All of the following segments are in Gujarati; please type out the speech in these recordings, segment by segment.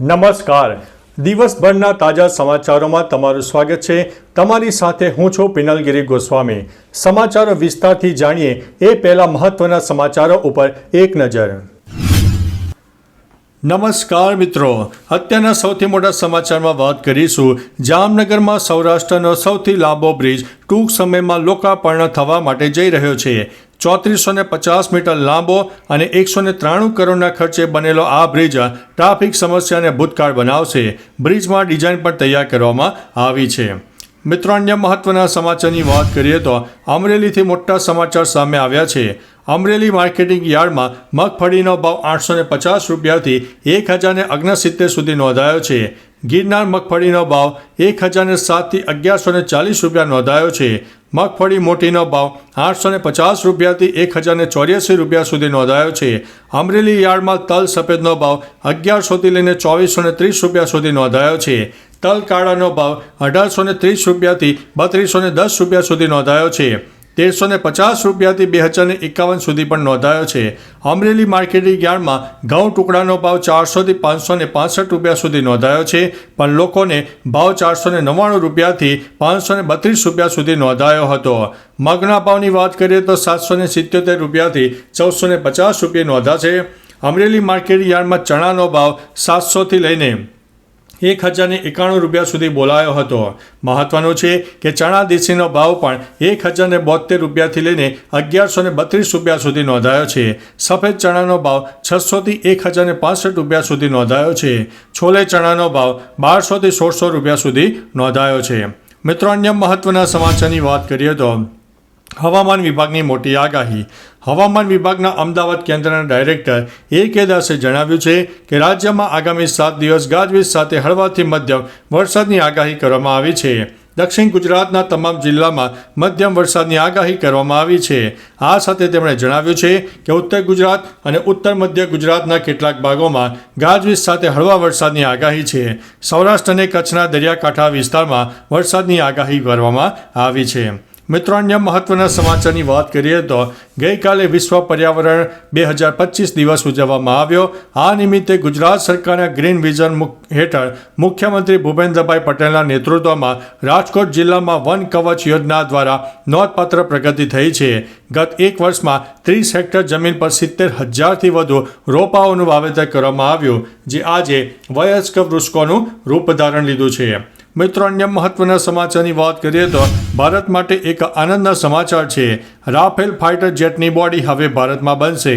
નમસ્કાર. દિવસભરના તાજા સમાચારોમાં તમારું સ્વાગત છે. તમારી સાથે હું છું પિનલગીરી ગોસ્વામી. સમાચારો વિસ્તારથી જાણીએ એ પહેલા મહત્વના સમાચારો ઉપર એક નજર. નમસ્કાર મિત્રો. અત્યારના સૌથી મોટા સમાચારમાં વાત કરીશું. જામનગરમાં સૌરાષ્ટ્રનો સૌથી લાંબો બ્રિજ ટૂંક સમયમાં લોકાર્પણ થવા માટે જઈ રહ્યો છે. ચોત્રીસો ને પચાસ મીટર લાંબો અને એકસો ને ત્રાણું કરોડના ખર્ચે બનેલો આ બ્રિજ ટ્રાફિક સમસ્યાને ભૂતકાળ બનાવશે. બ્રિજમાં ડિઝાઇન પણ તૈયાર કરવામાં આવી છે. મિત્રો, અન્ય મહત્વના સમાચારની વાત કરીએ તો અમરેલીથી મોટા સમાચાર સામે આવ્યા છે. અમરેલી માર્કેટિંગ યાર્ડમાં મગફળીનો ભાવ આઠસો ને પચાસ રૂપિયાથી એક હજારને અગ્નસિત્તેર સુધી નોંધાયો છે. ગિરનાર મગફળીનો ભાવ એક હજારને સાતથી અગિયારસો ને ચાલીસ રૂપિયા નોંધાયો છે. મગફળી મોટીનો ભાવ આઠસો ને પચાસ રૂપિયાથી એક હજારને ચોર્યાસી રૂપિયા સુધી નોંધાયો છે. અમરેલી યાર્ડમાં તલ સફેદનો ભાવ અગિયારસોથી લઈને ચોવીસો ને ત્રીસ રૂપિયા સુધી નોંધાયો છે. તલ કાળાનો ભાવ અઢારસો ને ત્રીસ રૂપિયાથી બત્રીસો ને દસ રૂપિયા સુધી નોંધાયો છે. તેરસો ને પચાસ રૂપિયાથી બે હજાર ને એકાવન સુધી પણ નોંધાયો છે. અમરેલી માર્કેટિંગ યાર્ડમાં ઘઉં ટુકડાનો ભાવ ચારસોથી પાંચસો ને પાંસઠ રૂપિયા સુધી નોંધાયો છે, પણ લોકોને ભાવ ચારસો ને નવ્વાણું રૂપિયાથી પાંચસો ને બત્રીસ રૂપિયા સુધી નોંધાયો હતો. મગના ભાવની વાત કરીએ તો સાતસો ને સિત્યોતેર રૂપિયાથી ચૌદસો ને પચાસ રૂપિયા નોંધાશે અમરેલી માર્કેટ યાર્ડમાં ચણાનો ભાવ સાતસોથી લઈને એક હજારને એકાણું રૂપિયા સુધી બોલાયો હતો. મહત્વનું છે કે ચણા દેશીનો ભાવ પણ એક હજારને બોતેર રૂપિયાથી લઈને અગિયારસો ને બત્રીસ રૂપિયા સુધી નોંધાયો છે. સફેદ ચણાનો ભાવ છસોથી એક હજારને પાસઠ રૂપિયા સુધી નોંધાયો છે. છોલે ચણાનો ભાવ બારસોથી સોળસો રૂપિયા સુધી નોંધાયો છે. મિત્રો, અન્ય મહત્વના સમાચારની વાત કરીએ તો હવામાન વિભાગની મોટી આગાહી. હવામાન વિભાગના અમદાવાદ કેન્દ્રના ડાયરેક્ટર એ કે દાસે જણાવ્યું છે કે રાજ્યમાં આગામી સાત દિવસ ગાજવીજ સાથે હળવાથી મધ્યમ વરસાદની આગાહી કરવામાં આવી છે. દક્ષિણ ગુજરાતના તમામ જિલ્લામાં મધ્યમ વરસાદની આગાહી કરવામાં આવી છે. આ સાથે તેમણે જણાવ્યું છે કે ઉત્તર ગુજરાત અને ઉત્તર મધ્ય ગુજરાતના કેટલાક ભાગોમાં ગાજવીજ સાથે હળવા વરસાદની આગાહી છે. સૌરાષ્ટ્ર અને કચ્છના દરિયાકાંઠા વિસ્તારમાં વરસાદની આગાહી કરવામાં આવી છે. મિત્રો, અન્ય મહત્વના સમાચારની વાત કરીએ તો ગઈકાલે વિશ્વ પર્યાવરણ બે હજાર પચીસ દિવસ ઉજવવામાં આવ્યો. આ નિમિત્તે ગુજરાત સરકારના ગ્રીન વિઝન હેઠળ મુખ્યમંત્રી ભૂપેન્દ્રભાઈ પટેલના નેતૃત્વમાં રાજકોટ જિલ્લામાં વન કવચ યોજના દ્વારા નોંધપાત્ર પ્રગતિ થઈ છે. ગત એક વર્ષમાં ત્રીસ હેક્ટર જમીન પર સિત્તેર હજારથી વધુ રોપાઓનું વાવેતર કરવામાં આવ્યું, જે આજે વયસ્ક વૃક્ષોનું રૂપ ધારણ લીધું છે. મિત્રો, અન્ય મહત્વના સમાચારની વાત કરીએ તો ભારત માટે એક આનંદના સમાચાર છે. રાફેલ ફાઇટર જેટની બોડી હવે ભારતમાં બનશે.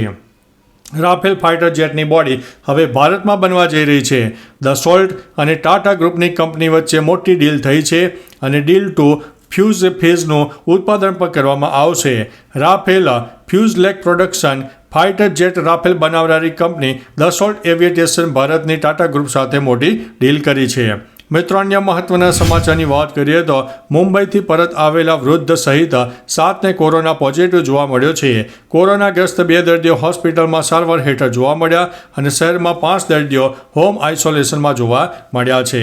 રાફેલ ફાઇટર જેટની બોડી હવે ભારતમાં બનવા જઈ રહી છે. ધ સોલ્ટ અને ટાટા ગ્રુપની કંપની વચ્ચે મોટી ડીલ થઈ છે અને ડીલ ટુ ફ્યુઝ ફેઝનું ઉત્પાદન પણ કરવામાં આવશે. Rafale fuselage production fighter jet Rafale બનાવનારી company Dassault એવિએટેશન ભારતની ટાટા ગ્રુપ સાથે મોટી ડીલ કરી છે. મિત્રો અન્ય મહત્વના સમાચારની વાત કરીએ તો મુંબઈથી પરત આવેલા વૃદ્ધ સહિત સાતને કોરોના પોઝિટિવ જોવા મળ્યો છે. કોરોનાગ્રસ્ત બે દર્દીઓ હોસ્પિટલમાં સારવાર હેઠળ જોવા મળ્યા અને શહેરમાં પાંચ દર્દીઓ હોમ આઇસોલેશનમાં જોવા મળ્યા છે.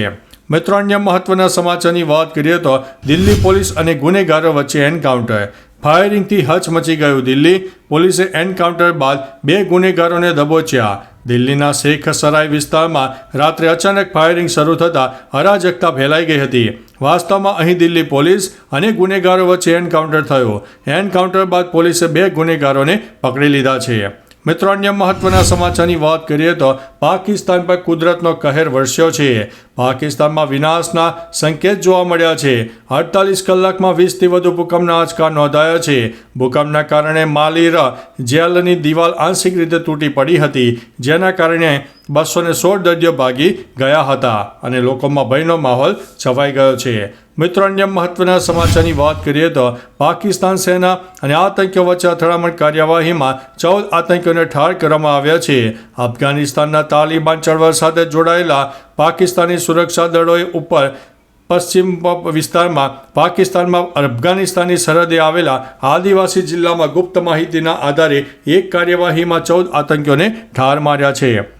મિત્રો અન્ય મહત્વના સમાચારની વાત કરીએ તો દિલ્હી પોલીસ અને ગુનેગારો વચ્ચે એન્કાઉન્ટર. ફાયરિંગથી હચમચી ગયું દિલ્હી પોલીસે એન્કાઉન્ટર બાદ બે ગુનેગારોને દબોચ્યા. દિલ્હીના શેખ સરાય વિસ્તારમાં રાત્રે અચાનક ફાયરિંગ શરૂ થતાં અરાજકતા ફેલાઈ ગઈ હતી. વાસ્તવમાં અહીં દિલ્હી પોલીસ અને ગુનેગારો વચ્ચે એન્કાઉન્ટર થયો. એન્કાઉન્ટર બાદ પોલીસે બે ગુનેગારોને પકડી લીધા છે. મિત્રો, અન્ય મહત્વના સમાચારની વાત કરીએ તો પાકિસ્તાન પર કુદરતનો કહેર વરસ્યો છે. પાકિસ્તાનમાં વિનાશના સંકેત જોવા મળ્યા છે. અડતાલીસ કલાકમાં વીસથી વધુ ભૂકંપના આંચકા નોંધાયા છે. ભૂકંપના કારણે માલીર જેલની દિવાલ આંશિક રીતે તૂટી પડી હતી. જેના કારણે બસો ને સોળ દર્દીઓ ભાગી ગયા હતા અને લોકોમાં ભયનો માહોલ છવાઈ ગયો છે. મિત્રો, અન્ય મહત્વના સમાચારની વાત કરીએ તો પાકિસ્તાન સેના અને આતંકીઓ વચ્ચે અથડામણ કાર્યવાહીમાં ચૌદ આતંકીઓને ઠાર કરવામાં આવ્યા છે. અફઘાનિસ્તાનના તાલિબાન ચળવળ સાથે જોડાયેલા પાકિસ્તાની સુરક્ષા દળોએ ઉપર પશ્ચિમ વિસ્તારમાં પાકિસ્તાનમાં અફઘાનિસ્તાનની સરહદે આવેલા આદિવાસી જિલ્લામાં ગુપ્ત માહિતીના આધારે એક કાર્યવાહીમાં ચૌદ આતંકીઓને ઠાર માર્યા છે.